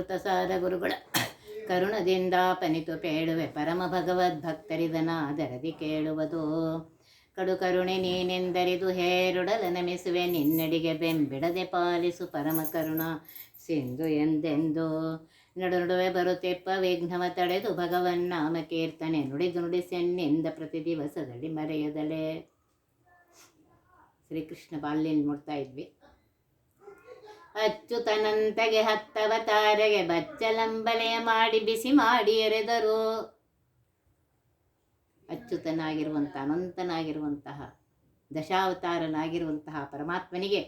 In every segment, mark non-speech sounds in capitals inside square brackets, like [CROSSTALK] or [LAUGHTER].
ಕೃತಸಾದ ಗುರುಗಳ ಕರುಣದಿಂದ ಪನಿತು ಪೇಳುವೆ ಪರಮ ಭಗವದ್ ಭಗವದ್ಭಕ್ತರಿದನಾದರದಿ ಕೇಳುವುದು. ಕಡು ಕರುಣೆ ನೀನೆಂದರಿದು ಹೇರುಡಲ ನಮಿಸುವೆ, ನಿನ್ನಡಿಗೆ ಬೆಂಬಿಡದೆ ಪಾಲಿಸು ಪರಮ ಕರುಣ ಸಿಂಧು ಎಂದೆಂದು. ನಡು ನಡುವೆ ಬರುತ್ತೆಪ್ಪ ವಿಘ್ನವ ತಡೆದು ಭಗವನ್ ನಾಮ ಕೀರ್ತನೆ, ನುಡಿದು ನುಡಿಸೆನ್ನಿಂದ ಪ್ರತಿ ದಿವಸದಲ್ಲಿ ಮರೆಯದಲೆ. ಶ್ರೀಕೃಷ್ಣ ಬಾಲ್ಯಲ್ಲಿ ನೋಡ್ತಾ ಇದ್ವಿ. ಅಚ್ಚುತನಂತಗೆ ಹತ್ತವತಾರೆಗೆ ಬಚ್ಚಲಂಬಲೆಯ ಮಾಡಿ ಬಿಸಿ ಮಾಡಿ ಎರೆದರು. ಅಚ್ಯುತನಾಗಿರುವಂಥ ಅನಂತನಾಗಿರುವಂತಹ ದಶಾವತಾರನಾಗಿರುವಂತಹ ಪರಮಾತ್ಮನಿಗೆ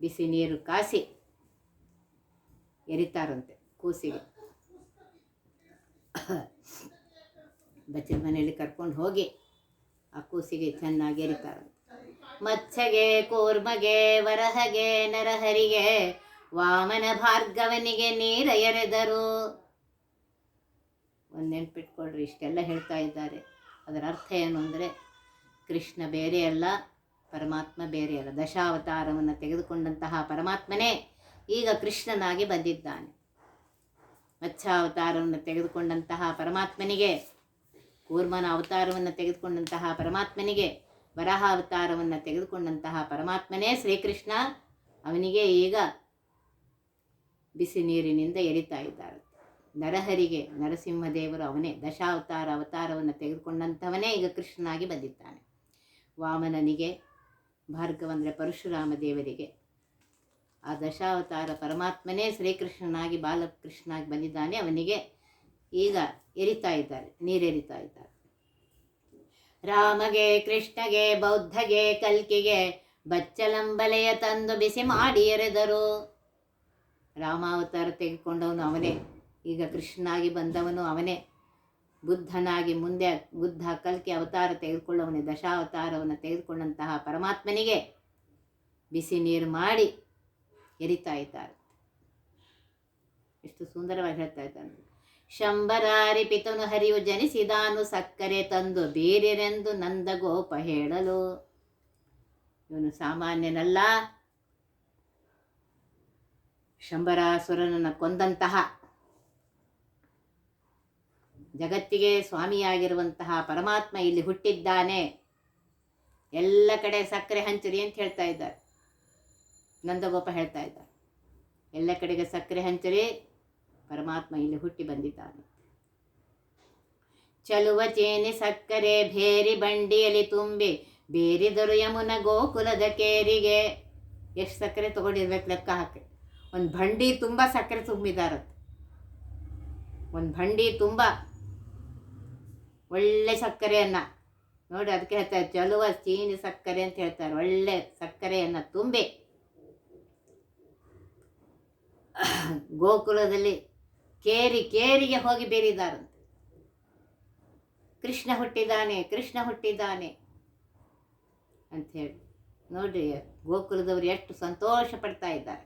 ಬಿಸಿ ನೀರು ಕಾಸಿ ಎರಿತಾರಂತೆ ಕೂಸಿಗೆ. ಬಚ್ಚಲ ಮನೆಯಲ್ಲಿ ಕರ್ಕೊಂಡು ಹೋಗಿ ಆ ಕೂಸಿಗೆ ಚೆನ್ನಾಗಿ ಎರಿತಾರಂತೆ. ಮತ್ಸ್ಯಗೆ ಕೂರ್ಮಗೆ, ವರಹಗೆ, ನರಹರಿಗೆ, ವಾಮನ ಭಾರ್ಗವನಿಗೆ ನೀರ ಎರೆದರು. ಒಂದು ನೆನ್ಪಿಟ್ಕೊಳ್ರಿ, ಇಷ್ಟೆಲ್ಲ ಹೇಳ್ತಾ ಇದ್ದಾರೆ. ಅದರ ಅರ್ಥ ಏನು ಅಂದರೆ, ಕೃಷ್ಣ ಬೇರೆ ಅಲ್ಲ, ಪರಮಾತ್ಮ ಬೇರೆ ಅಲ್ಲ. ದಶಾವತಾರವನ್ನು ತೆಗೆದುಕೊಂಡಂತಹ ಪರಮಾತ್ಮನೇ ಈಗ ಕೃಷ್ಣನಾಗಿ ಬಂದಿದ್ದಾನೆ. ಮತ್ಸ್ಯಾವತಾರವನ್ನು ತೆಗೆದುಕೊಂಡಂತಹ ಪರಮಾತ್ಮನಿಗೆ, ಕೂರ್ಮನ ಅವತಾರವನ್ನು ತೆಗೆದುಕೊಂಡಂತಹ ಪರಮಾತ್ಮನಿಗೆ ವರಾಹ ಅವತಾರವನ್ನು ತೆಗೆದುಕೊಂಡಂತಹ ಪರಮಾತ್ಮನೇ ಶ್ರೀಕೃಷ್ಣ ಅವನಿಗೆ ಈಗ ಬಿಸಿ ನೀರಿನಿಂದ ಎರಿತಾ ಇದ್ದಾರೆ. ನರಹರಿಗೆ ನರಸಿಂಹದೇವರು ಅವನೇ ದಶಾವತಾರ ಅವತಾರವನ್ನು ತೆಗೆದುಕೊಂಡಂಥವನೇ ಈಗ ಕೃಷ್ಣನಾಗಿ ಬಂದಿದ್ದಾನೆ. ವಾಮನನಿಗೆ ಭಾರ್ಗವ ಅಂದರೆ ಪರಶುರಾಮ ದೇವರಿಗೆ ಆ ದಶಾವತಾರ ಪರಮಾತ್ಮನೇ ಶ್ರೀಕೃಷ್ಣನಾಗಿ, ಬಾಲಕೃಷ್ಣನಾಗಿ ಬಂದಿದ್ದಾನೆ. ಅವನಿಗೆ ಈಗ ಎರಿತಾ ಇದ್ದಾರೆ, ನೀರೆರಿತಾ ಇದ್ದಾರೆ. ರಾಮಗೆ, ಕೃಷ್ಣಗೆ, ಬೌದ್ಧಗೆ, ಕಲ್ಕಿಗೆ ಬಚ್ಚಲಂಬಲೆಯ ತಂದು ಬಿಸಿ ಮಾಡಿ ಎರೆದರು. ರಾಮಾವತಾರ ತೆಗೆದುಕೊಂಡವನು ಅವನೇ. ಈಗ ಕೃಷ್ಣನಾಗಿ ಬಂದವನು ಅವನೇ. ಬುದ್ಧನಾಗಿ ಮುಂದೆ ಬುದ್ಧ, ಕಲ್ಕಿ ಅವತಾರ ತೆಗೆದುಕೊಳ್ಳವನೇ, ದಶಾವತಾರವನ್ನು ತೆಗೆದುಕೊಂಡಂತಹ ಪರಮಾತ್ಮನಿಗೆ ಬಿಸಿ ನೀರು ಮಾಡಿ ಎರಿತಾ ಇದ್ದಾರೆ. ಎಷ್ಟು ಸುಂದರವಾಗಿ ಹೇಳ್ತಾ ಇದ್ದಾನೆ. ಶಂಬರಾರಿ ಪಿತನು ಹರಿಯು ಜನಿಸಿದಾನು ಸಕ್ಕರೆ ತಂದು ಬೀರಿರೆಂದು ನಂದಗೋಪ ಹೇಳಲು. ಇವನು ಸಾಮಾನ್ಯನಲ್ಲ. ಶಂಬರಾಸುರನನ್ನು ಕೊಂದಂತಹ ಜಗತ್ತಿಗೆ ಸ್ವಾಮಿಯಾಗಿರುವಂತಹ ಪರಮಾತ್ಮ ಇಲ್ಲಿ ಹುಟ್ಟಿದ್ದಾನೆ. ಎಲ್ಲ ಕಡೆ ಸಕ್ಕರೆ ಹಂಚಿರಿ ಅಂತ ಹೇಳ್ತಾ ಇದ್ದಾರೆ. ನಂದಗೋಪ ಹೇಳ್ತಾ ಇದ್ದಾರೆ. ಎಲ್ಲ ಕಡೆಗೆ ಸಕ್ಕರೆ ಹಂಚಿರಿ. ಪರಮಾತ್ಮ ಇಲ್ಲಿ ಹುಟ್ಟಿ ಬಂದಿದ್ದಾನೆ. ಚಲುವ ಚೇನೆ ಸಕ್ಕರೆ ಭೇರಿ ಬಂಡಿಯಲ್ಲಿ ತುಂಬಿ ಬೇರಿದರು ಯಮುನ ಗೋಕುಲದ ಕೇರಿಗೆ. ಎಷ್ಟು ಸಕ್ಕರೆ ತೊಗೊಂಡಿರ್ಬೇಕು ಲೆಕ್ಕ ಹಾಕಿ. ಒಂದು ಬಂಡಿ ತುಂಬ ಸಕ್ಕರೆ ತುಂಬಿದಾರತ್ತೆ ಒಂದು ಬಂಡಿ ತುಂಬ ಒಳ್ಳೆ ಸಕ್ಕರೆಯನ್ನು. ನೋಡಿ ಅದಕ್ಕೆ ಹೇಳ್ತಾರೆ, ಚಲುವ ಚೀನಿ ಸಕ್ಕರೆ ಅಂತ ಹೇಳ್ತಾರೆ, ಒಳ್ಳೆ ಸಕ್ಕರೆಯನ್ನು ತುಂಬಿ. ಗೋಕುಲದಲ್ಲಿ ಕೇರಿ ಕೇರಿಗೆ ಹೋಗಿ ಬೇರಿದಾರಂತೆ ಕೃಷ್ಣ ಹುಟ್ಟಿದ್ದಾನೆ ಕೃಷ್ಣ ಹುಟ್ಟಿದ್ದಾನೆ ಅಂಥೇಳಿ. ನೋಡ್ರಿ, ಗೋಕುಲದವರು ಎಷ್ಟು ಸಂತೋಷ ಪಡ್ತಾ ಇದ್ದಾರೆ.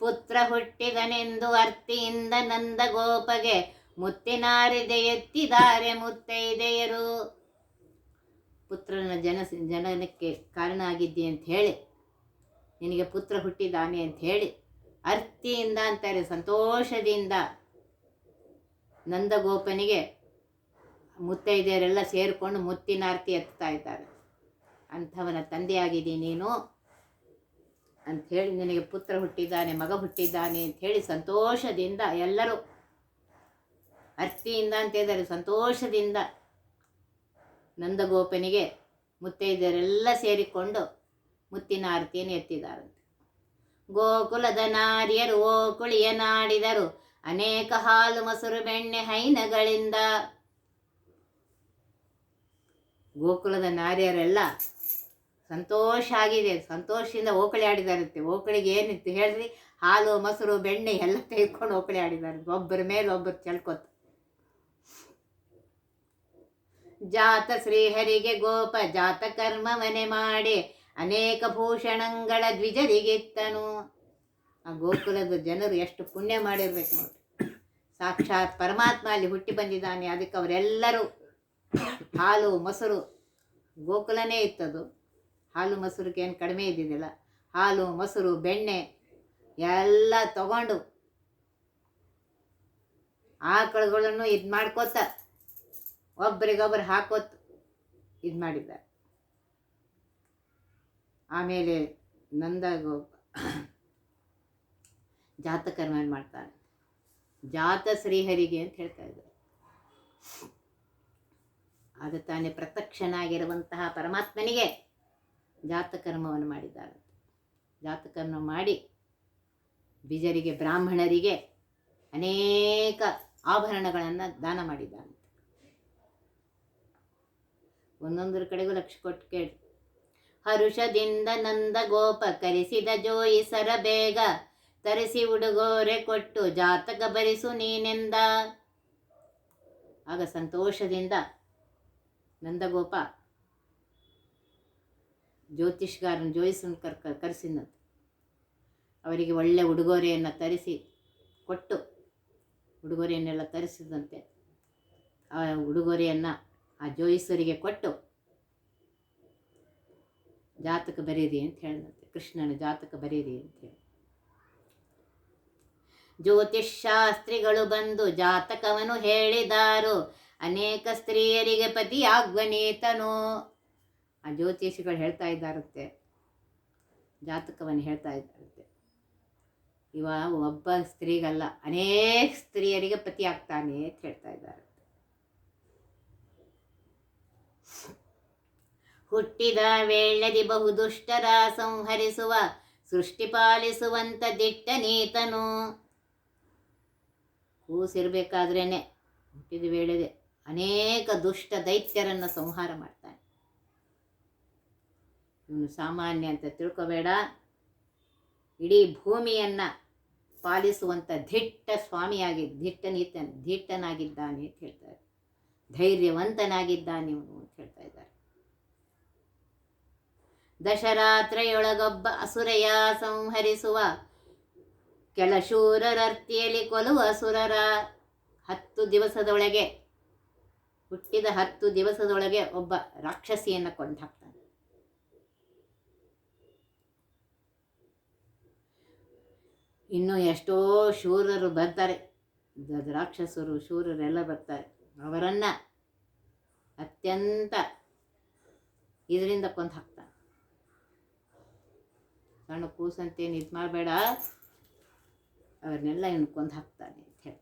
ಪುತ್ರ ಹುಟ್ಟಿದನೆಂದು ಅರ್ತಿಯಿಂದ ನಂದ ಗೋಪಗೆ ಮುತ್ತಿನಾರಿದೆ ಎತ್ತಿದ್ದಾರೆ ಮುತ್ತೈದೆಯರು ಪುತ್ರನ ಜನ ಜನನಕ್ಕೆ ಕಾರಣ ಆಗಿದ್ದಿ ಅಂತ ಹೇಳಿ ನಿನಗೆ ಪುತ್ರ ಹುಟ್ಟಿದ್ದಾನೆ ಅಂತ ಹೇಳಿ ಅರ್ತಿಯಿಂದ ಅಂತಾರೆ, ಸಂತೋಷದಿಂದ. ನಂದಗೋಪನಿಗೆ ಮುತ್ತೈದೆಯರೆಲ್ಲ ಸೇರಿಕೊಂಡು ಮುತ್ತಿನ ಆರತಿ ಎತ್ತಾ ಇದ್ದಾರೆ. ಅಂಥವನ ತಂದೆಯಾಗಿದ್ದೀನಿ ನೀನು ಅಂಥೇಳಿ ನಿನಗೆ ಪುತ್ರ ಹುಟ್ಟಿದ್ದಾನೆ, ಮಗ ಹುಟ್ಟಿದ್ದಾನೆ ಅಂಥೇಳಿ ಸಂತೋಷದಿಂದ ಎಲ್ಲರೂ ಅರ್ತಿಯಿಂದ ಅಂತ ಹೇಳಿದರೆ ಸಂತೋಷದಿಂದ ನಂದಗೋಪನಿಗೆ ಮುತ್ತೈದೆಯರೆಲ್ಲ ಸೇರಿಕೊಂಡು ಮುತ್ತಿನ ಆರತಿಯನ್ನು ಎತ್ತಿದ್ದಾರಂತೆ ಗೋಕುಲದ ನಾರಿಯರು ಓ ಕುಳಿಯ ನಾಡಿದರು. ಅನೇಕ ಹಾಲು ಮೊಸರು ಬೆಣ್ಣೆ ಹೈನಗಳಿಂದ. ಗೋಕುಲದ ನಾರಿಯರೆಲ್ಲ ಸಂತೋಷ ಆಗಿದೆ. ಸಂತೋಷದಿಂದ ಓಕಳಿ ಆಡಿದಾರಂತೆ. ಓಕಳಿಗೆ ಏನಿತ್ತು ಹೇಳ್ರಿ? ಹಾಲು, ಮೊಸರು, ಬೆಣ್ಣೆ ಎಲ್ಲ ತೆಗೆದುಕೊಂಡು ಓಕಳಿ ಆಡಿದ್ದಾರೆ ಒಬ್ಬರ ಮೇಲೆ ಒಬ್ಬರು ಚೆಲ್ಕೊತ. ಜಾತ ಶ್ರೀಹರಿಗೆ ಗೋಪ, ಜಾತ ಕರ್ಮ ಮನೆ ಮಾಡಿ. ಅನೇಕ ಭೂಷಣಗಳ ದ್ವಿಜರಿಗಿತ್ತನು. ಆ ಗೋಕುಲದ ಜನರು ಎಷ್ಟು ಪುಣ್ಯ ಮಾಡಿರ್ಬೇಕು ನೋಡಿ ಸಾಕ್ಷಾತ್ ಪರಮಾತ್ಮ ಅಲ್ಲಿ ಹುಟ್ಟಿ ಬಂದಿದ್ದಾನೆ. ಅದಕ್ಕೆ ಅವರೆಲ್ಲರೂ ಹಾಲು, ಮೊಸರು, ಗೋಕುಲನೇ ಇತ್ತದು. ಹಾಲು, ಮೊಸರಿಗೆ ಏನು ಕಡಿಮೆ ಇದ್ದಿದ್ದಿಲ್ಲ. ಹಾಲು, ಮೊಸರು, ಬೆಣ್ಣೆ ಎಲ್ಲ ತಗೊಂಡು ಆಕಳುಗಳನ್ನು ಇದು ಮಾಡ್ಕೋತ ಒಬ್ರಿಗೊಬ್ರು ಹಾಕೋತ ಇದು ಮಾಡಿದ್ದಾರೆ ಆಮೇಲೆ ನಂದ ಜಾತಕರ್ಮ ಮಾಡ್ತಾರೆ. ಜಾತ ಶ್ರೀಹರಿಗೆ ಅಂತ ಹೇಳ್ತಾ ಇದ್ದಾರೆ ಅದು ತಾನೇ ಪ್ರತ್ಯಕ್ಷನಾಗಿರುವಂತಹ ಪರಮಾತ್ಮನಿಗೆ ಜಾತಕರ್ಮವನ್ನು ಮಾಡಿದ್ದಾರೆ. ಜಾತಕರ್ಮ ಮಾಡಿ ಬಿಜರಿಗೆ, ಬ್ರಾಹ್ಮಣರಿಗೆ ಅನೇಕ ಆಭರಣಗಳನ್ನು ದಾನ ಮಾಡಿದ್ದಾನೆ ಒಂದೊಂದರ ಕಡೆಗೂ ಲಕ್ಷ ಕೊಟ್ಟು ಕೇಳಿ ಹರುಷದಿಂದ ನಂದ ಗೋಪ ಕರೆಸಿದ ಜೋಯಿಸರ ಬೇಗ ತರಿಸಿ ಉಡುಗೊರೆ ಕೊಟ್ಟು ಜಾತಕ ಬರಿಸು ನೀನೆಂದ. ಆಗ ಸಂತೋಷದಿಂದ ನಂದಗೋಪ ಜ್ಯೋತಿಷ್ಗಾರನ ಜೋಯಿಸನ್ ಕರ್ ಕರೆಸಿದಂತೆ ಅವರಿಗೆ ಒಳ್ಳೆ ಉಡುಗೊರೆಯನ್ನು ತರಿಸಿ ಕೊಟ್ಟು ಉಡುಗೊರೆಯನ್ನೆಲ್ಲ ತರಿಸಿದಂತೆ ಆ ಉಡುಗೊರೆಯನ್ನು ಆ ಜೋಯಿಸರಿಗೆ ಕೊಟ್ಟು ಜಾತಕ ಬರೀರಿ ಅಂತ ಹೇಳಿದಂತೆ. ಕೃಷ್ಣನ ಜಾತಕ ಬರೀರಿ ಅಂತ ಹೇಳಿ. ಜ್ಯೋತಿಷ್ಶಾಸ್ತ್ರಿಗಳು ಬಂದು ಜಾತಕವನ್ನು ಹೇಳಿದಾರು. ಅನೇಕ ಸ್ತ್ರೀಯರಿಗೆ ಪತಿಯಾಗ್ವನೀತನು ಆ ಜ್ಯೋತಿಷಿಗಳು ಹೇಳ್ತಾ ಇದ್ದಾರಂತೆ. ಜಾತಕವನ್ನು ಹೇಳ್ತಾ ಇದ್ದಾರಂತೆ. ಇವ ಒಬ್ಬ ಸ್ತ್ರೀಗಲ್ಲ, ಅನೇಕ ಸ್ತ್ರೀಯರಿಗೆ ಪತಿ ಆಗ್ತಾನೆ ಅಂತ ಹೇಳ್ತಾ ಇದ್ದಾರೆ. ಹುಟ್ಟಿದ ವೇಳೆದಿ ಬಹುದುಷ್ಟರ ಸಂಹರಿಸುವ, ಸೃಷ್ಟಿ ಪಾಲಿಸುವಂತ ದಿಟ್ಟ ನೀತನು. ಕೂಸಿರ್ಬೇಕಾದ್ರೇನೆ ಹುಟ್ಟಿದ ವೇಳೆದೆ ಅನೇಕ ದುಷ್ಟ ದೈತ್ಯರನ್ನು ಸಂಹಾರ ಮಾಡ್ತಾನೆ. ಇವನು ಸಾಮಾನ್ಯ ಅಂತ ತಿಳ್ಕೊಬೇಡ. ಇಡೀ ಭೂಮಿಯನ್ನು ಪಾಲಿಸುವಂಥ ದಿಟ್ಟ ಸ್ವಾಮಿಯಾಗಿ, ದಿಟ್ಟ ನೀತನ, ದಿಟ್ಟನಾಗಿದ್ದಾನೆ ಅಂತ ಹೇಳ್ತಾರೆ. ಧೈರ್ಯವಂತನಾಗಿದ್ದಾನೆ ಅಂತ ಹೇಳ್ತಾ ಇದ್ದಾರೆ. ದಶರಾತ್ರೆಯೊಳಗೊಬ್ಬ ಅಸುರೆಯ ಸಂಹರಿಸುವ. ಕೆಲ ಶೂರರರ್ತಿಯಲ್ಲಿ ಕೊಲುವ ಅಸುರರ ಹತ್ತು ದಿವಸದೊಳಗೆ, ಹುಟ್ಟಿದ ಹತ್ತು ದಿವಸದೊಳಗೆ ಒಬ್ಬ ರಾಕ್ಷಸಿಯನ್ನು ಕೊಂಡು ಹಾಕ್ತಾನೆ ಇನ್ನು ಎಷ್ಟೋ ಶೂರರು ಬರ್ತಾರೆ. ರಾಕ್ಷಸರು, ಶೂರರೆಲ್ಲ ಬರ್ತಾರೆ. ಅವರನ್ನು ಅತ್ಯಂತ ಇದರಿಂದ ಕೊಂದು ಹಾಕ್ತಾನೆ ಸಣ್ಣ ಕೂಸಂತೇನು ಇದು ಮಾಡಬೇಡ. ಅವ್ರನ್ನೆಲ್ಲ ಕೊಂದು ಹಾಕ್ತಾನೆ ಅಂತ ಹೇಳಿ.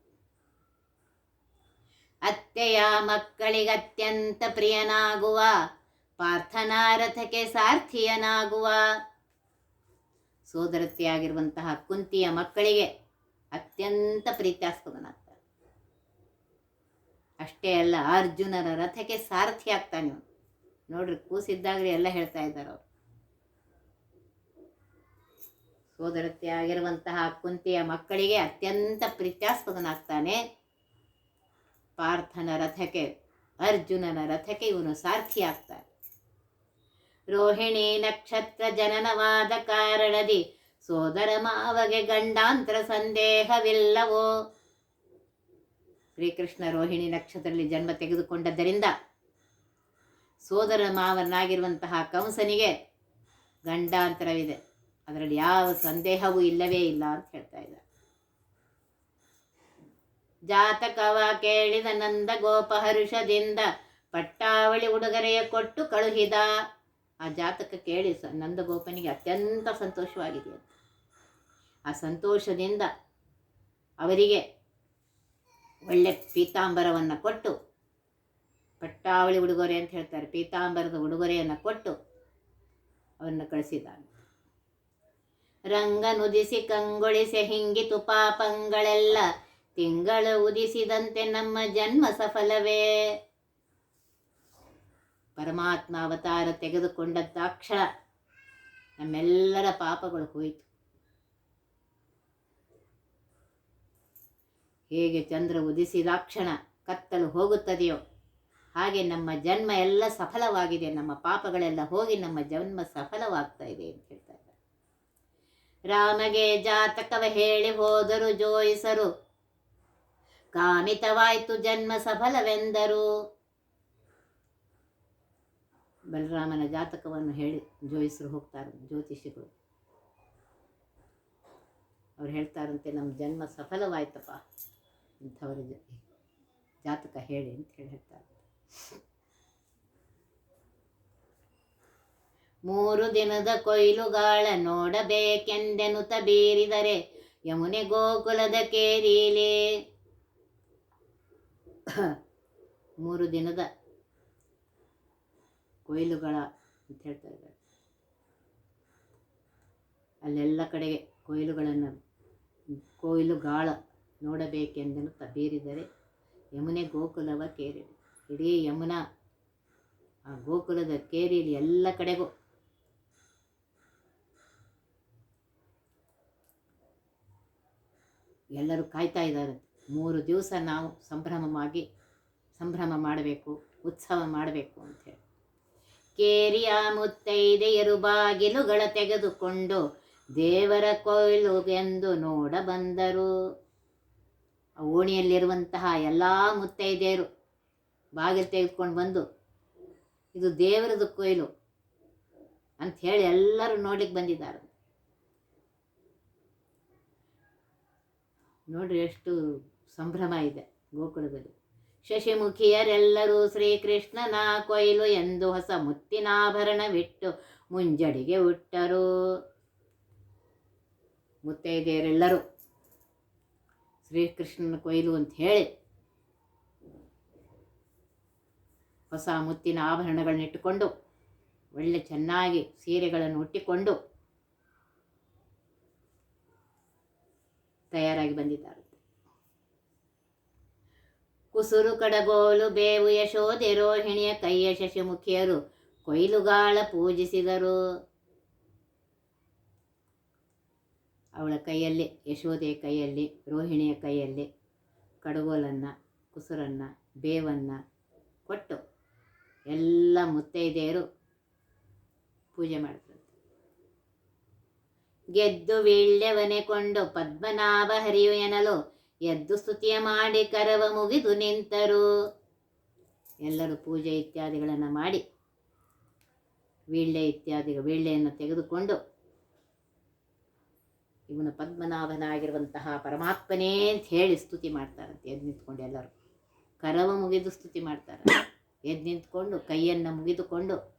ಅತ್ತೆಯ ಮಕ್ಕಳಿಗೆ ಅತ್ಯಂತ ಪ್ರಿಯನಾಗುವ ಪಾರ್ಥನಾರಥಕ್ಕೆ ಸಾರ್ಥಿಯನಾಗುವ. ಸೋದರತೆಯಾಗಿರುವಂತಹ ಕುಂತಿಯ ಮಕ್ಕಳಿಗೆ ಅತ್ಯಂತ ಪ್ರೀತ್ಯಾಸ್ಪದನಾಗ್ತಾನೆ. ಅಷ್ಟೇ ಅಲ್ಲ, ಅರ್ಜುನರ ರಥಕ್ಕೆ ಸಾರಥಿ ಆಗ್ತಾನೆ ಇವನು. ನೋಡ್ರಿ ಕೂಸಿದ್ದಾಗ್ರಿ ಎಲ್ಲ ಹೇಳ್ತಾ ಇದ್ದಾರೆ ಅವರು. ಸೋದರತೆಯಾಗಿರುವಂತಹ ಕುಂತಿಯ ಮಕ್ಕಳಿಗೆ ಅತ್ಯಂತ ಪ್ರೀತ್ಯಾಸ್ಪದನಾಗ್ತಾನೆ. ಪಾರ್ಥನ ರಥಕ್ಕೆ, ಅರ್ಜುನನ ರಥಕ್ಕೆ ಇವನು ಸಾರ್ಥಿ ಆಗ್ತಾನೆ ರೋಹಿಣಿ ನಕ್ಷತ್ರ ಜನನವಾದ ಕಾರಣದಿ ಸೋದರ ಮಾವಗೆ ಗಂಡಾಂತರ ಸಂದೇಹವಿಲ್ಲವೋ? ಶ್ರೀಕೃಷ್ಣ ರೋಹಿಣಿ ನಕ್ಷತ್ರದಲ್ಲಿ ಜನ್ಮ ತೆಗೆದುಕೊಂಡದ್ದರಿಂದ ಸೋದರ ಮಾವನಾಗಿರುವಂತಹ ಕಂಸನಿಗೆ ಗಂಡಾಂತರವಿದೆ. ಅದರಲ್ಲಿ ಯಾವ ಸಂದೇಹವೂ ಇಲ್ಲವೇ ಇಲ್ಲ ಅಂತ ಹೇಳ್ತಾ ಇದ್ದ ಜಾತಕವ ಕೇಳಿದ ನಂದ ಗೋಪಹರುಷದಿಂದ ಪಟ್ಟಾವಳಿ ಉಡುಗೊರೆಯ ಕೊಟ್ಟು ಕಳುಹಿದ. ಆ ಜಾತಕ ಕೇಳಿ ಸ ನಂದಗೋಪನಿಗೆ ಅತ್ಯಂತ ಸಂತೋಷವಾಗಿದೆ ಆ ಸಂತೋಷದಿಂದ ಅವರಿಗೆ ಒಳ್ಳೆ ಪೀತಾಂಬರವನ್ನು ಕೊಟ್ಟು, ಪಟ್ಟಾವಳಿ ಉಡುಗೊರೆ ಅಂತ ಹೇಳ್ತಾರೆ, ಪೀತಾಂಬರದ ಉಡುಗೊರೆಯನ್ನು ಕೊಟ್ಟು ಅವರನ್ನು ಕಳಿಸಿದ್ದಾನೆ. ರಂಗನುದಿಸಿ ಕಂಗೊಳಿಸಿ ಹಿಂಗಿತು ಪಾಪಂಗಳೆಲ್ಲ ತಿಂಗಳು ಉದಿಸಿದಂತೆ ನಮ್ಮ ಜನ್ಮ ಸಫಲವೇ. ಪರಮಾತ್ಮ ಅವತಾರ ತೆಗೆದುಕೊಂಡ ತಕ್ಷಣ ನಮ್ಮೆಲ್ಲರ ಪಾಪಗಳು ಹೋಯಿತು. ಹೇಗೆ ಚಂದ್ರ ಉದಿಸಿದಾಕ್ಷಣ ಕತ್ತಲು ಹೋಗುತ್ತದೆಯೋ ಹಾಗೆ ನಮ್ಮ ಜನ್ಮ ಎಲ್ಲ ಸಫಲವಾಗಿದೆ. ನಮ್ಮ ಪಾಪಗಳೆಲ್ಲ ಹೋಗಿ ನಮ್ಮ ಜನ್ಮ ಸಫಲವಾಗ್ತಾ ಇದೆ ಅಂತ ಹೇಳ್ತಾ ಇದ್ದಾರೆ ರಾಮಗೆ ಜಾತಕವ ಹೇಳಿ ಹೋದರು ಜೋಯಿಸರು. ಕಾಮಿತವಾಯಿತು ಜನ್ಮ ಸಫಲವೆಂದರು. ಬಲರಾಮನ ಜಾತಕವನ್ನು ಹೇಳಿ ಜೋಯಿಸರು ಹೋಗ್ತಾರೆ ಜ್ಯೋತಿಷಿಗಳು. ಅವ್ರು ಹೇಳ್ತಾರಂತೆ ನಮ್ಮ ಜನ್ಮ ಸಫಲವಾಯ್ತಪ್ಪ ಇಂಥವ್ರ ಜಾತಕ ಹೇಳಿ ಅಂತ ಹೇಳಿ ಹೇಳ್ತಾರೆ ಮೂರು ದಿನದ ಕೊಯ್ಲುಗಾಳ ನೋಡಬೇಕೆಂದೆನುತ ಬೀರಿದರೆ ಯಮುನೆ ಗೋಕುಲದ ಕೇರಿಲಿ. [CLEARS THROAT] ಮೂರು ದಿನದ ಕೊಯ್ಲುಗಳ ಅಂತ ಹೇಳ್ತಾ ಇದ್ದಾರೆ. ಅಲ್ಲೆಲ್ಲ ಕಡೆಗೆ ಕೊಯ್ಲುಗಳನ್ನು, ಕೊಯ್ಲುಗಾಳ ನೋಡಬೇಕೆಂದನು ತಬೀರಿದರೆ, ಯಮುನೆ ಗೋಕುಲವ ಕೇರಿ ಇಡೀ ಯಮುನಾ, ಆ ಗೋಕುಲದ ಕೇರಿಯಲ್ಲಿ ಎಲ್ಲ ಕಡೆಗೂ ಎಲ್ಲರೂ ಕಾಯ್ತಾ ಇದ್ದಾರೆ. ಮೂರು ದಿವಸ ನಾವು ಸಂಭ್ರಮವಾಗಿ ಸಂಭ್ರಮ ಮಾಡಬೇಕು, ಉತ್ಸವ ಮಾಡಬೇಕು ಅಂಥೇಳಿ ಕೇರಿಯ ಮುತ್ತೈದೆಯರು ಬಾಗಿಲುಗಳ ತೆಗೆದುಕೊಂಡು ದೇವರ ಕೊಯ್ಲು ಎಂದು ನೋಡ ಬಂದರು. ಓಣಿಯಲ್ಲಿರುವಂತಹ ಎಲ್ಲ ಮುತ್ತೈದೆಯರು ಬಾಗಿಲು ತೆಗೆದುಕೊಂಡು ಬಂದು, ಇದು ದೇವರದು ಕೊಯ್ಲು ಅಂಥೇಳಿ ಎಲ್ಲರೂ ನೋಡ್ಲಿಕ್ಕೆ ಬಂದಿದ್ದಾರೆ. ನೋಡ್ರಿ ಎಷ್ಟು ಸಂಭ್ರಮ ಇದೆ ಗೋಕುಲದಲ್ಲಿ. ಶಶಿಮುಖಿಯರೆಲ್ಲರೂ ಶ್ರೀಕೃಷ್ಣನ ಕೊಯ್ಲು ಎಂದು ಹೊಸ ಮುತ್ತಿನಾಭರಣವಿಟ್ಟು ಮುಂಜಡಿಗೆ ಹುಟ್ಟರು. ಮುತ್ತೈದೆಯರೆಲ್ಲರೂ ಶ್ರೀಕೃಷ್ಣನ ಕೊಯ್ಲು ಅಂತ ಹೇಳಿ ಹೊಸ ಮುತ್ತಿನ ಆಭರಣಗಳನ್ನಿಟ್ಟುಕೊಂಡು ಒಳ್ಳೆ ಚೆನ್ನಾಗಿ ಸೀರೆಗಳನ್ನು ಉಟ್ಟಿಕೊಂಡು ತಯಾರಾಗಿ ಬಂದಿದ್ದಾರೆ. ಕುಸುರು ಕಡಗೋಲು ಬೇವು ಯಶೋದೆ ರೋಹಿಣಿಯ ಕೈಯ ಶಶಿಮುಖಿಯರು ಕೊಯ್ಲುಗಾಳ ಪೂಜಿಸಿದರು. ಅವಳ ಕೈಯಲ್ಲಿ ಯಶೋದೆಯ ಕೈಯಲ್ಲಿ, ರೋಹಿಣಿಯ ಕೈಯಲ್ಲಿ ಕಡಗೋಲನ್ನು, ಕುಸುರನ್ನು, ಬೇವನ್ನು ಕೊಟ್ಟು ಎಲ್ಲ ಮುತ್ತೈದೆಯರು ಪೂಜೆ ಮಾಡ್ತಾರೆ. ಗೆದ್ದು ವೀಳ್ಯವನೆ ಕೊಂಡು ಪದ್ಮನಾಭ ಹರಿಯು ಎನಲು. ಎದ್ದು ಸ್ತುತಿಯ ಮಾಡಿ ಕರವ ಮುಗಿದು ನಿಂತರು. ಎಲ್ಲರೂ ಪೂಜೆ ಇತ್ಯಾದಿಗಳನ್ನು ಮಾಡಿ ವೀಳ್ಯ ಇತ್ಯಾದಿ ವೀಳ್ಯೆಯನ್ನು ತೆಗೆದುಕೊಂಡು ಇವನು ಪದ್ಮನಾಭನಾಗಿರುವಂತಹ ಪರಮಾತ್ಮನೇ ಅಂತ ಹೇಳಿ ಸ್ತುತಿ ಮಾಡ್ತಾರಂತೆ. ಎದ್ದು ನಿಂತ್ಕೊಂಡು ಎಲ್ಲರೂ. ಕರವ ಮುಗಿದು ಸ್ತುತಿ ಮಾಡ್ತಾರೆ. ಎದ್ದು ನಿಂತ್ಕೊಂಡು ಕೈಯನ್ನು ಮುಗಿದುಕೊಂಡು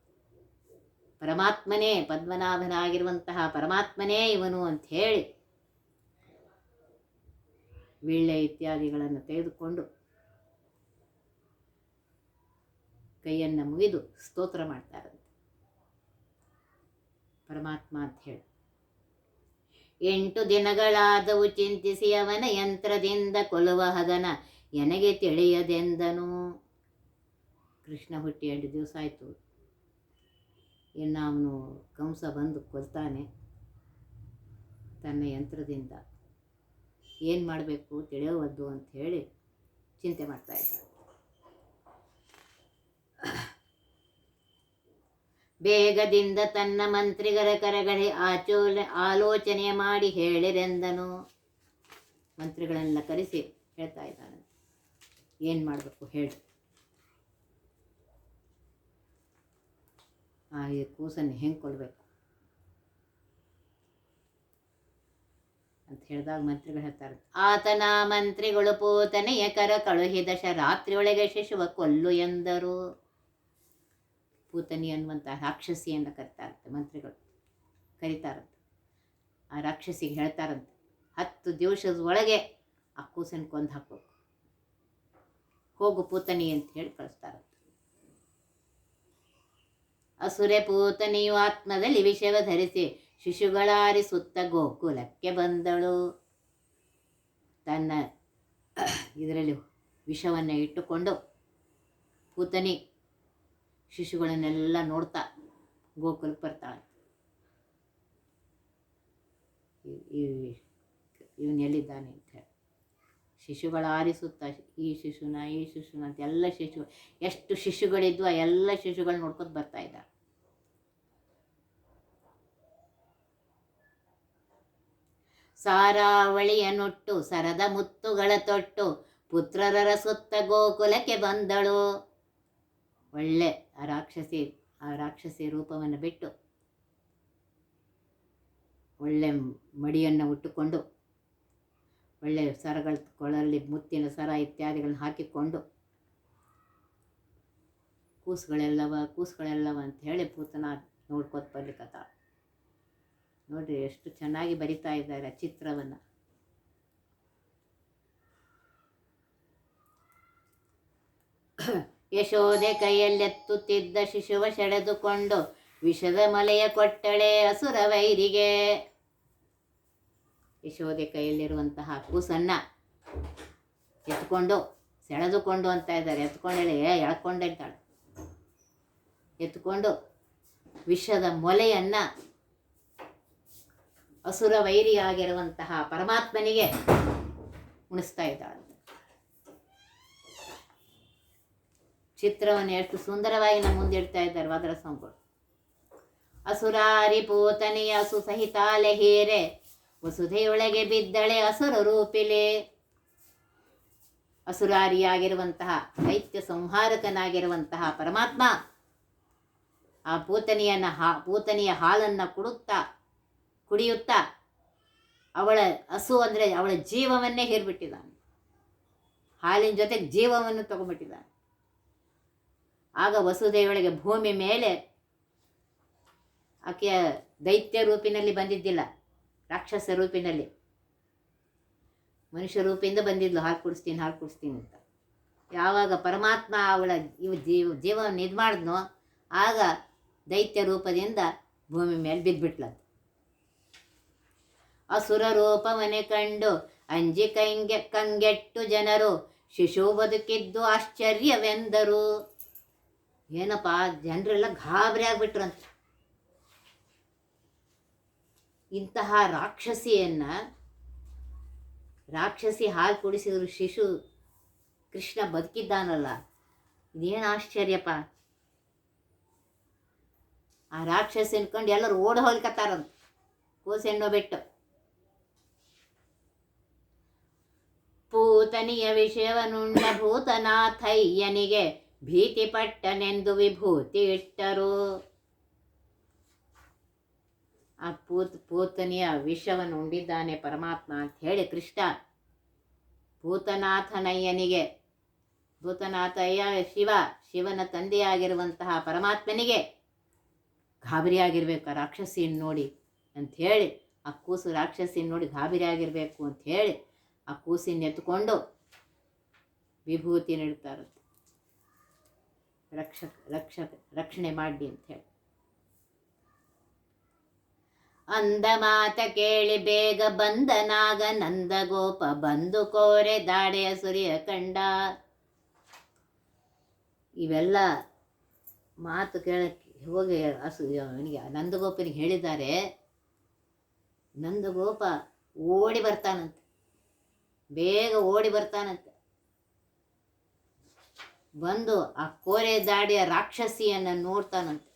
ಪರಮಾತ್ಮನೇ ಪದ್ಮನಾಭನಾಗಿರುವಂತಹ ಪರಮಾತ್ಮನೇ ಇವನು ಅಂತ ಹೇಳಿ ವೀಳ್ಯ ಇತ್ಯಾದಿಗಳನ್ನು ತೆಗೆದುಕೊಂಡು ಕೈಯನ್ನು ಮುಗಿದು ಸ್ತೋತ್ರ ಮಾಡ್ತಾರಂತೆ. ಪರಮಾತ್ಮ ಅಂತ ಹೇಳಿ. ಎಂಟು ದಿನಗಳಾದವು ಚಿಂತಿಸಿ ಅವನ ಯಂತ್ರದಿಂದ ಕೊಲ್ಲುವ ಹದನ ಎನಗೆ ತಿಳಿಯದೆಂದನು? ಕೃಷ್ಣ ಹುಟ್ಟಿ ಎಂಟು ದಿವಸ ಆಯಿತು. ಇನ್ನು ಅವನು ಕಂಸ ಬಂದು ಕೊಲ್ತಾನೆ ತನ್ನ ಯಂತ್ರದಿಂದ. ಏನು ಮಾಡಬೇಕು? ತಿಳಿಯೋವದ್ದು ಅಂತ ಹೇಳಿ ಚಿಂತೆ ಮಾಡ್ತಾ ಇದ್ದ ಬೇಗದಿಂದ ತನ್ನ ಮಂತ್ರಿಗರ ಕರಗಡೆ ಆಚೋಲ ಆಲೋಚನೆ ಮಾಡಿ ಹೇಳಿರೆಂದನು. ಮಂತ್ರಿಗಳನ್ನೆಲ್ಲ ಕರೆಸಿ ಹೇಳ್ತಾ ಇದ್ದಾನೆ. ಏನು ಮಾಡಬೇಕು ಹೇಳಿ. ಈ ಕೂಸನ್ನು ಹೆಂಗೆ ಕೊಡಬೇಕು ಅಂತ ಹೇಳಿದಾಗ ಮಂತ್ರಿಗಳು ಹೇಳ್ತಾರೆ, ಆತನ ಮಂತ್ರಿಗಳು ಪೂತನೆಯ ಕರ ಕಳುಹಿದ ರಾತ್ರಿಯೊಳಗೆ ಶಿಶುವ ಕೊಲ್ಲು ಎಂದರು. ಪೂತನಿ ಅನ್ನುವಂಥ ರಾಕ್ಷಸಿಯನ್ನು ಕರಿತಾರಂತೆ ಮಂತ್ರಿಗಳು, ಕರೀತಾರಂತೆ. ಆ ರಾಕ್ಷಸಿಗೆ ಹೇಳ್ತಾರಂತೆ, ಹತ್ತು ದಿವಸದ ಒಳಗೆ ಆ ಕೂಸನ್ನು ಕೊಂದು ಹಾಕಬೇಕು. ಹೋಗು ಪೂತನಿ ಅಂತ ಹೇಳಿ ಕಳಿಸ್ತಾರಂತೆ. ಅಸುರೆ ಪೂತನೆಯು ಆತ್ಮದಲ್ಲಿ ವಿಷವ ಧರಿಸಿ ಶಿಶುಗಳಾರಿಸುತ್ತ ಗೋಕುಲಕ್ಕೆ ಬಂದಳು. ತನ್ನ ಇದರಲ್ಲಿ ವಿಷವನ್ನು ಇಟ್ಟುಕೊಂಡು ಪೂತನಿ ಶಿಶುಗಳನ್ನೆಲ್ಲ ನೋಡ್ತಾ ಗೋಕುಲಕ್ಕೆ ಬರ್ತಾಳೆ. ಇವನು ಎಲ್ಲಿದ್ದಾನೆ ಅಂತ ಹೇಳಿ. ಶಿಶುಗಳು ಆರಿಸುತ್ತಾ ಈ ಶಿಶುನ ಈ ಶಿಶುನ ಅಂತ ಎಲ್ಲ ಶಿಶು, ಎಷ್ಟು ಶಿಶುಗಳಿದ್ವು ಆ ಎಲ್ಲ ಶಿಶುಗಳು ನೋಡ್ಕೊಂಡು ಬರ್ತಾ ಇದ್ದ ಸಾರಾವಳಿಯ ನೊಟ್ಟು, ಸರದ ಮುತ್ತುಗಳ ತೊಟ್ಟು, ಪುತ್ರರರ ಸುತ್ತ ಗೋಕುಲಕ್ಕೆ ಬಂದಳು. ಒಳ್ಳೆ ಆ ರಾಕ್ಷಸಿ ಆ ರಾಕ್ಷಸಿ ರೂಪವನ್ನು ಬಿಟ್ಟು ಒಳ್ಳೆ ಮಡಿಯನ್ನು ಉಟ್ಟುಕೊಂಡು, ಒಳ್ಳೆ ಸರಗಳ ಕೊಳಲ್ಲಿ ಮುತ್ತಿನ ಸರ ಇತ್ಯಾದಿಗಳನ್ನ ಹಾಕಿಕೊಂಡು, ಕೂಸುಗಳೆಲ್ಲವ ಕೂಸುಗಳೆಲ್ಲವ ಅಂತ ಹೇಳಿ ಪೂತನ ನೋಡ್ಕೊತ ಬರ್ಲಿಕ್ಕತ್ತ ನೋಡ್ರಿ ಎಷ್ಟು ಚೆನ್ನಾಗಿ ಬರಿತಾ ಇದ್ದಾರೆ ಆ ಚಿತ್ರವನ್ನು. ಯಶೋದೆ ಕೈಯಲ್ಲೆತ್ತುತ್ತಿದ್ದ ಶಿಶುವ ಸೆಳೆದುಕೊಂಡು ವಿಷದ ಮಲೆಯ ಕೊಟ್ಟಳೆ ಹಸುರ ವೈರಿಗೆ. ಯಶೋದೆ ಕೈಯಲ್ಲಿರುವಂತಹ ಕೂಸನ್ನ ಎತ್ಕೊಂಡು, ಸೆಳೆದುಕೊಂಡು ಅಂತ ಇದ್ದಾರೆ. ಎತ್ಕೊಂಡೇಳಿ ಎಳ್ಕೊಂಡೆ ಎತ್ಕೊಂಡು, ವಿಷದ ಮೊಲೆಯನ್ನ ಅಸುರ ವೈರಿಯಾಗಿರುವಂತಹ ಪರಮಾತ್ಮನಿಗೆ ಉಣಿಸ್ತಾ ಇದ್ದಾಳೆ. ಚಿತ್ರವನ್ನು ಎಷ್ಟು ಸುಂದರವಾಗಿ ನಮ್ಮ ಮುಂದೆ ಇಡ್ತಾ ಇದ್ದಾರೆ ವಾದರ ಸ್ವಾಮಿಗಳು ಅಸುರಾರಿ ಪೂತನೆಯ ಸುಸಹಿತಾಲೆ ಹೇರೆ, ವಸುಧೆಯೊಳಗೆ ಬಿದ್ದಳೆ ಅಸುರ ರೂಪಿಲೆ. ಅಸುರಾರಿಯಾಗಿರುವಂತಹ ದೈತ್ಯ ಸಂಹಾರಕನಾಗಿರುವಂತಹ ಪರಮಾತ್ಮ ಆ ಪೂತನಿಯನ್ನ ಹಾ, ಪೂತನಿಯ ಹಾಲನ್ನು ಕುಡುತ್ತಾ ಕುಡಿಯುತ್ತಾ ಅವಳ ಹಸು ಅಂದರೆ ಅವಳ ಜೀವವನ್ನೇ ಹೇರ್ಬಿಟ್ಟಿದ್ದಾನೆ. ಹಾಲಿನ ಜೊತೆಗೆ ಜೀವವನ್ನು ತಗೊಂಡ್ಬಿಟ್ಟಿದ್ದಾನೆ. ಆಗ ವಸುದೇವಳಿಗೆ ಭೂಮಿ ಮೇಲೆ ಆಕೆಯ ದೈತ್ಯ ರೂಪಿನಲ್ಲಿ ಬಂದಿದ್ದಿಲ್ಲ, ರಾಕ್ಷಸ ರೂಪಿನಲ್ಲಿ. ಮನುಷ್ಯ ರೂಪಿಂದ ಬಂದಿದ್ಲು, ಹಾಲು ಕುಡಿಸ್ತೀನಿ ಹಾಲು ಕುಡಿಸ್ತೀನಿ ಅಂತ. ಯಾವಾಗ ಪರಮಾತ್ಮ ಅವಳ ಇವ ಜೀವ ಜೀವವನ್ನು ಇದು ಮಾಡಿದ್ನೋ, ಆಗ ದೈತ್ಯ ರೂಪದಿಂದ ಭೂಮಿ ಮೇಲೆ ಬಿದ್ದುಬಿಟ್ಲಂತ ಅಸುರ ರೂಪವನೆ ಕಂಡು ಅಂಜಿ ಕೈಂಗೆ ಕಂಗೆಟ್ಟು ಜನರು ಶಿಶು ಬದುಕಿದ್ದು ಆಶ್ಚರ್ಯವೆಂದರು. ಏನಪ್ಪ, ಜನರೆಲ್ಲ ಗಾಬರಿ ಆಗ್ಬಿಟ್ರಂತ. ಇಂತಹ ರಾಕ್ಷಸಿಯನ್ನ ರಾಕ್ಷಸಿ ಹಾಲು ಕುಡಿಸಿದ್ರು ಶಿಶು ಕೃಷ್ಣ ಬದುಕಿದ್ದಾನಲ್ಲ, ಇದೇನು ಆಶ್ಚರ್ಯಪ್ಪ. ಆ ರಾಕ್ಷಸಿ ಅನ್ಕೊಂಡು ಎಲ್ಲರೂ ಓಡ ಹೋಲ್ಕತ್ತಾರಂತ ಕೂಸೆಣ್ಣೋ ಬಿಟ್ಟು. ಪೂತನಿಯ ವಿಷಯವನ್ನುಂಡ ಭೂತನಾಥಯ್ಯನಿಗೆ ಭೀತಿಪಟ್ಟನೆಂದು ವಿಭೂತಿ ಇಟ್ಟರು ಆ ಪೂತ್ ಪೂತನಿಯ ವಿಷವನ್ನು ಉಂಡಿದ್ದಾನೆ ಪರಮಾತ್ಮ ಅಂತ ಹೇಳಿ ಕೃಷ್ಣ ಭೂತನಾಥನಯ್ಯನಿಗೆ, ಭೂತನಾಥಯ್ಯ ಶಿವ, ಶಿವನ ತಂದೆಯಾಗಿರುವಂತಹ ಪರಮಾತ್ಮನಿಗೆ ಗಾಬರಿಯಾಗಿರ್ಬೇಕು, ಆ ರಾಕ್ಷಸಿಯನ್ನು ನೋಡಿ ಅಂಥೇಳಿ ಆ ಕೂಸು ರಾಕ್ಷಸಿಯನ್ನು ನೋಡಿ ಗಾಬರಿ ಅಂಥೇಳಿ ಆ ಕೂಸಿನ ಎತ್ಕೊಂಡು ವಿಭೂತಿ ನೀಡ್ತಾರಂತೆ ರಕ್ಷಕ ರಕ್ಷಕ, ರಕ್ಷಣೆ ಮಾಡಿ ಅಂತ ಹೇಳಿ. ಅಂದ ಮಾತ ಕೇಳಿ ಬೇಗ ಬಂದನಾಗ ನಂದಗೋಪ ಬಂದು ಕೋರೆ ದಾಡೆಯ ಸುರಿಯ ಕಂಡ. ಇವೆಲ್ಲ ಮಾತು ಕೇಳಕ್ಕೆ ಹೋಗಿ ಹಸು ಅವನಿಗೆ ನಂದಗೋಪನಿಗೆ ಹೇಳಿದ್ದಾರೆ. ನಂದಗೋಪ ಓಡಿ ಬರ್ತಾನಂತೆ. ಬೇಗ ಓಡಿ ಬರ್ತಾನಂತೆ. ಬಂದು ಆ ಕೋರೆ ದಾಡಿಯ ರಾಕ್ಷಸಿಯನ್ನ ನೋಡ್ತಾನಂತೆ.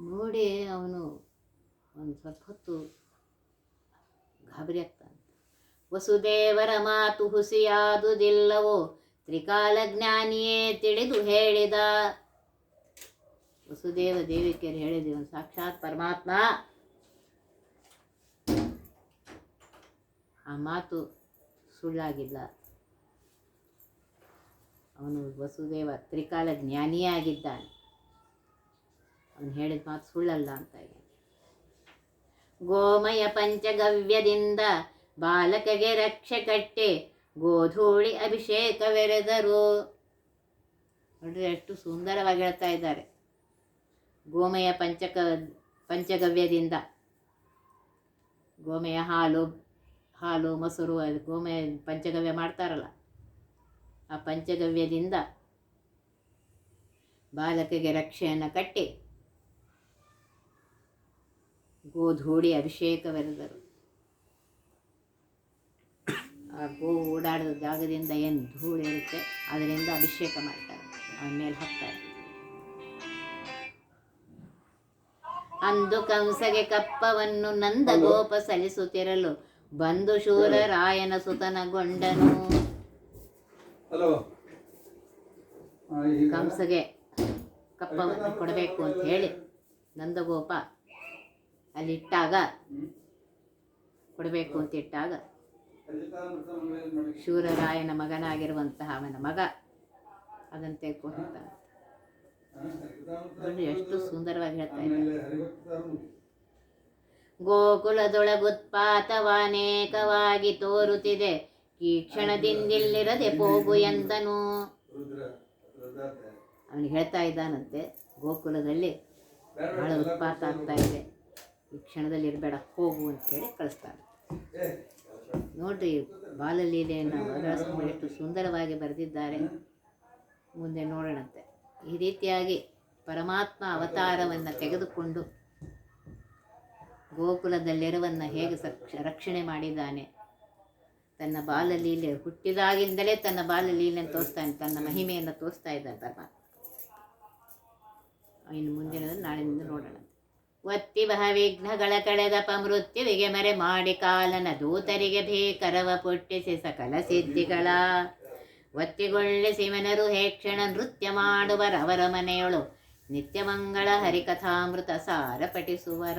ನೋಡಿ ಅವನು ಒಂದು ಸ್ವಲ್ಪ ಹೊತ್ತು ಗಾಬರಿ ಆಗ್ತಾನೆ ವಸುದೇವರ ಮಾತು ಹುಸಿಯಾದುದಿಲ್ಲವೋ ತ್ರಿಕಾಲ ಜ್ಞಾನಿಯೇ ತಿಳಿದು ಹೇಳಿದ. ವಸುದೇವ ದೇವಿಕೆಯರು ಹೇಳಿದ ಒಂದು ಸಾಕ್ಷಾತ್ ಪರಮಾತ್ಮ. ಆ ಮಾತು ಸುಳ್ಳಾಗಿಲ್ಲ. ಅವನು ವಸುದೇವ ತ್ರಿಕಾಲ ಜ್ಞಾನಿಯೇ ಆಗಿದ್ದಾನೆ ಅವನು ಹೇಳಿದ ಮಾತು ಸುಳ್ಳಲ್ಲ ಅಂತ ಗೋಮಯ ಪಂಚಗವ್ಯದಿಂದ ಬಾಲಕಗೆ ರಕ್ಷೆ ಕಟ್ಟೆ, ಗೋಧೂಳಿ ಅಭಿಷೇಕವೆರೆದರು ನೋಡ್ರಿ ಎಷ್ಟು ಸುಂದರವಾಗಿ ಹೇಳ್ತಾ ಇದ್ದಾರೆ. ಗೋಮಯ ಪಂಚಕ, ಪಂಚಗವ್ಯದಿಂದ. ಗೋಮಯ ಹಾಲು ಹಾಲು, ಮೊಸರು, ಅದು ಗೋಮಯ ಪಂಚಗವ್ಯ ಮಾಡ್ತಾರಲ್ಲ. ಆ ಪಂಚಗವ್ಯದಿಂದ ಬಾಲಕಿಗೆ ರಕ್ಷೆಯನ್ನು ಕಟ್ಟಿ ಗೋಧೂಡಿ ಅಭಿಷೇಕವೆರೆದರು ಆ ಗೋ ಓಡಾಡಿದ ಜಾಗದಿಂದ ಏನು ಧೂಳು ಇರುತ್ತೆ ಅದರಿಂದ ಅಭಿಷೇಕ ಮಾಡ್ತಾರೆ. ಆಮೇಲೆ ಮೇಲೆ ಹಾಕ್ತಾರೆ. ಅಂದು ಕಂಸಗೆ ಕಪ್ಪವನ್ನು ನಂದ ಗೋಪ ಸಲ್ಲಿಸುತ್ತಿರಲು. ಬಂದು ಶೂರ ರಾಯನ ಸುತನಗೊಂಡನು ಕಂಸಗೆ ಕಪ್ಪವನ್ನು ಕೊಡಬೇಕು ಅಂತ ಹೇಳಿ ನಂದಗೋಪ ಅಲ್ಲಿಟ್ಟಾಗ ಕೊಡಬೇಕು ಅಂತ ಇಟ್ಟಾಗ ಶೂರರಾಯನ ಮಗನಾಗಿರುವಂತಹ ಅವನ ಮಗ ಅದನ್ನು ತೆಗೆದುಕೊಂಡು ಹೋಗ್ತಾನೆ ನೋಡಿ ಎಷ್ಟು ಸುಂದರವಾಗಿ ಹೇಳ್ತಾ ಇದ್ದಾರೆ. ಗೋಕುಲದೊಳಗುತ್ಪಾತವಾನೇಕವಾಗಿ ತೋರುತ್ತಿದೆ. ಈ ಕ್ಷಣದಿಂದಿಲ್ಲಿರದೆ ಹೋಗು ಎಂದನು ಅವನು ಹೇಳ್ತಾ ಇದ್ದಾನಂತೆ ಗೋಕುಲದಲ್ಲಿ ಬಹಳ ಉತ್ಪಾತ ಆಗ್ತಾ ಇದೆ. ಈ ಕ್ಷಣದಲ್ಲಿ ಇರಬೇಡ ಹೋಗು ಅಂತೇಳಿ ಕಳಿಸ್ತಾನೆ. ಏ ನೋಡ್ರಿ ಬಾಲಲೀಲೆಯನ್ನು ಎಷ್ಟು ಸುಂದರವಾಗಿ ಬರೆದಿದ್ದಾರೆ. ಮುಂದೆ ನೋಡೋಣಂತೆ. ಈ ರೀತಿಯಾಗಿ ಪರಮಾತ್ಮ ಅವತಾರವನ್ನು ತೆಗೆದುಕೊಂಡು ಗೋಕುಲದಲ್ಲಿರುವನ್ನ ಹೇಗೆ ರಕ್ಷಣೆ ಮಾಡಿದ್ದಾನೆ, ತನ್ನ ಬಾಲಲೀಲೆ ಹುಟ್ಟಿದಾಗಿಂದಲೇ ತನ್ನ ಬಾಲಲೀಲೆಯನ್ನು ತೋರಿಸ್ತಾನೆ, ತನ್ನ ಮಹಿಮೆಯನ್ನು ತೋರಿಸ್ತಾ ಇದ್ದಾನೆ ಪರಮಾತ್ಮ. ಇನ್ನು ಮುಂದಿನದನ್ನು ನಾಳಿನಿಂದ ನೋಡೋಣ. ಒತ್ತಿ ಬಹ ವಿಘ್ನಗಳ ಕಳೆದಪ ಮೃತ್ಯುವಿಗೆ ಮರೆ ಮಾಡಿ ಕಾಲನ ದೂತರಿಗೆ ಭೀಕರವ ಪುಟ್ಟಿಸಿ ಸಕಲ ಸಿದ್ಧಿಗಳ ಒತ್ತಿಗೊಳ್ಳಿಸಿ ಮನರು ಹೇಕ್ಷಣ ನೃತ್ಯ ಮಾಡುವರವರ ಮನೆಯೊಳು. ನಿತ್ಯಮಂಗಳ ಹರಿಕಥಾಮೃತ ಸಾರ ಪಠಿಸುವರ